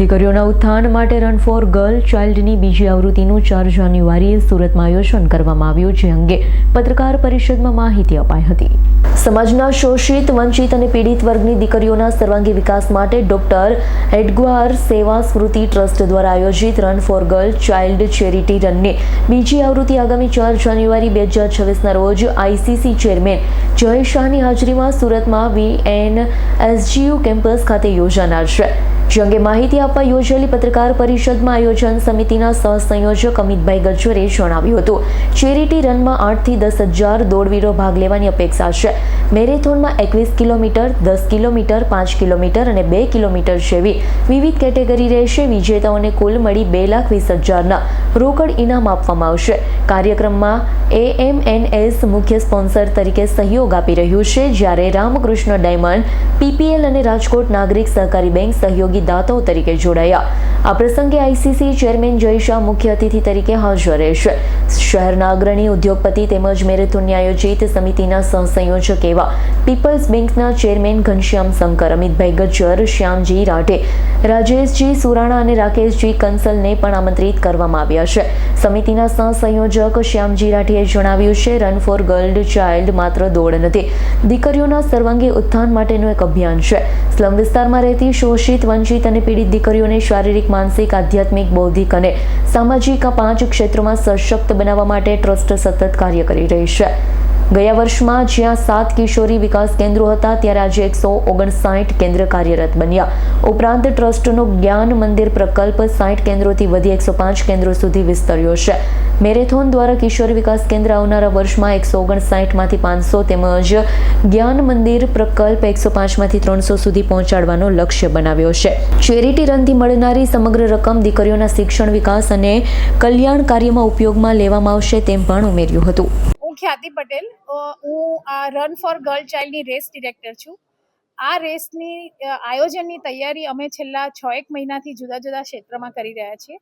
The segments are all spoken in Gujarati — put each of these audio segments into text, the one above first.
દીકરીઓના ઉત્થાન માટે રન ફોર ગર્લ ચાઇલ્ડની બીજી આવૃત્તિનું ચાર જાન્યુઆરીએ સુરતમાં આયોજન કરવામાં આવ્યું, જે અંગે પત્રકાર પરિષદમાં માહિતી અપાઈ હતી. સમાજના શોષિત, વંચિત અને પીડિત વર્ગની દીકરીઓના સર્વાંગી વિકાસ માટે ડોક્ટર એડગ્વાર સેવા સ્મૃતિ ટ્રસ્ટ દ્વારા આયોજિત run for girl child charity રનની બીજી આવૃત્તિ આગામી ચાર જાન્યુઆરી બે હજાર છવ્વીસના રોજ આઈસીસી ચેરમેન જય શાહની હાજરીમાં સુરતમાં વીએન એસજીયુ કેમ્પસ ખાતે યોજાનાર છે. જે અંગે માહિતી આપવા યોજેલી પત્રકાર પરિષદમાં આયોજન સમિતિના સહસંયોજક અમિતભાઈ ગજ્જરે જણાવ્યું હતું. ચેરિટી રનમાં આઠથી દસ હજાર દોડવીરો ભાગ લેવાની અપેક્ષા છે. મેરેથોનમાં એકવીસ કિલોમીટર, દસ કિલોમીટર, પાંચ કિલોમીટર અને બે કિલોમીટર જેવી વિવિધ કેટેગરી રહેશે. વિજેતાઓને કુલ મળી બે લાખ વીસ હજારના રોકડ ઇનામ આપવામાં આવશે. કાર્યક્રમમાં એએમએનએસ મુખ્ય સ્પોન્સર તરીકે સહયોગ આપી રહ્યું છે, જ્યારે રામકૃષ્ણ ડાયમંડ પીપીએલ અને રાજકોટ નાગરિક સહકારી બેંક સહયોગી દાતાઓ તરીકે જોડાયા. આ પ્રસંગે આઈસીસી ચેરમેન જય શાહ મુખ્ય અતિથિ તરીકે હાજર રહેશે. શહેરના અગ્રણી ઉદ્યોગપતિ તેમજ મેરેથોનની આયોજિત સમિતિના સહસંયોજક એવા પીપલ્સ બેંકના ચેરમેન ઘનશ્યામ શંકર, અમિતભાઈ ગજ્જર, શ્યામજી રાઠે, રાજેશજી સુરાણા અને રાકેશજી કંસલને પણ આમંત્રિત કરવામાં આવ્યા છે. સમિતિના સહસંયોજક શ્યામજી રાઠીએ જણાવ્યું છે રન ફોર ગર્લ્ડ ચાઇલ્ડ માત્ર દોડ નથી. દીકરીઓના સર્વાંગી ઉત્થાન માટેનું એક અભિયાન છે. સ્લમ વિસ્તારમાં રહેતી શોષિત, વંચિત અને પીડિત દીકરીઓને શારીરિક, માનસિક, આધ્યાત્મિક, બૌદ્ધિક અને સામાજિક આ પાંચ ક્ષેત્રોમાં સશક્ત બનાવવા માટે ટ્રસ્ટ સતત કાર્ય કરી રહી છે. ગયા વર્ષમાં જ્યાં સાત કિશોરી વિકાસ કેન્દ્રો હતા, ત્યારે આજે એકસો ઓગણસાઠ કેન્દ્ર કાર્યરત બન્યા. ઉપરાંત ટ્રસ્ટનો જ્ઞાન મંદિર પ્રકલ્પ સાઠ કેન્દ્રોથી વધી એકસો પાંચ કેન્દ્રો સુધી વિસ્તર્યો છે. મેરેથોન દ્વારા કિશોરી વિકાસ કેન્દ્ર આવનારા વર્ષમાં એકસો ઓગણસાઠમાંથી પાંચસો તેમજ જ્ઞાન મંદિર પ્રકલ્પ એકસો પાંચમાંથી ત્રણસો સુધી પહોંચાડવાનો લક્ષ્ય બનાવ્યો છે. ચેરિટી રનથી મળનારી સમગ્ર રકમ દીકરીઓના શિક્ષણ વિકાસ અને કલ્યાણ કાર્યમાં ઉપયોગમાં લેવામાં આવશે તેમ પણ ઉમેર્યું હતું. હું ખ્યાતિ પટેલ. હું આ રન ફોર ગર્લ ચાઇલ્ડની રેસ ડિરેક્ટર છું. આ રેસની આયોજનની તૈયારી અમે છેલ્લા છ એક મહિનાથી જુદા જુદા ક્ષેત્રમાં કરી રહ્યા છીએ.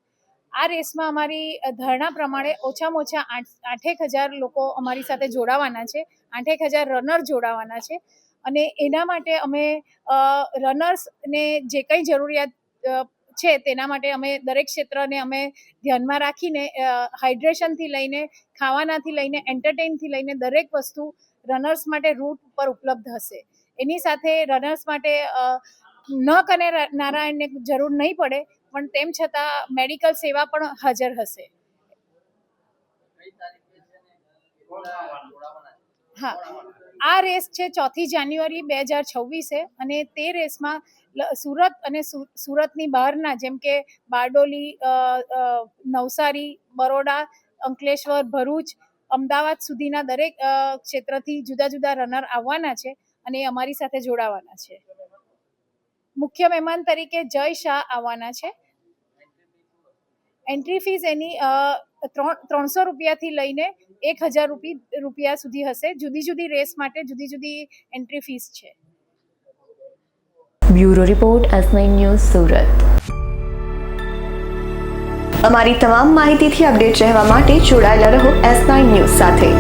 આ રેસમાં અમારી ધારણા પ્રમાણે ઓછામાં ઓછા આઠ, આઠેક હજાર લોકો અમારી સાથે જોડાવાના છે. આઠેક હજાર રનર જોડાવાના છે. અને એના માટે અમે રનર્સને જે કંઈ જરૂરિયાત છે, તેના માટે અમે દરેક ક્ષેત્રને અમે ધ્યાનમાં રાખીને હાઇડ્રેશનથી લઈને, ખાવાનાથી લઈને એન્ટરટેઇનથી લઈને દરેક વસ્તુ રનર્સ માટે રૂટ ઉપર ઉપલબ્ધ હશે. એની સાથે રનર્સ માટે ન કને નારાયણને જરૂર નહીં પડે, પણ તેમ છતાં મેડિકલ સેવા પણ હાજર હશે. હા. આ રેસ છે ચોથી જાન્યુઆરી બે હજાર છવ્વીસે અને તે રેસમાં સુરત અને સુરતની બહારના જેમ કે બારડોલી નવસારી, બરોડા, અંકલેશ્વર, ભરૂચ, અમદાવાદ સુધીના દરેક ક્ષેત્રથી જુદા જુદા રનર આવવાના છે અને એ અમારી સાથે જોડાવાના છે. મુખ્ય મહેમાન તરીકે જય શાહ આવવાના છે. એન્ટ્રી ફીસ એની ત્રણ, ત્રણસો રૂપિયાથી લઈને એક હજાર રૂપી, રૂપિયા સુધી હશે. જુદી જુદી રેસ માટે જુદી જુદી એન્ટ્રી ફીસ છે. Bureau report S news, Surat. અમારી તમામ માહિતીથી અપડેટ રહેવા માટે જોડાયેલા રહો એસ ન્યૂઝ સાથે.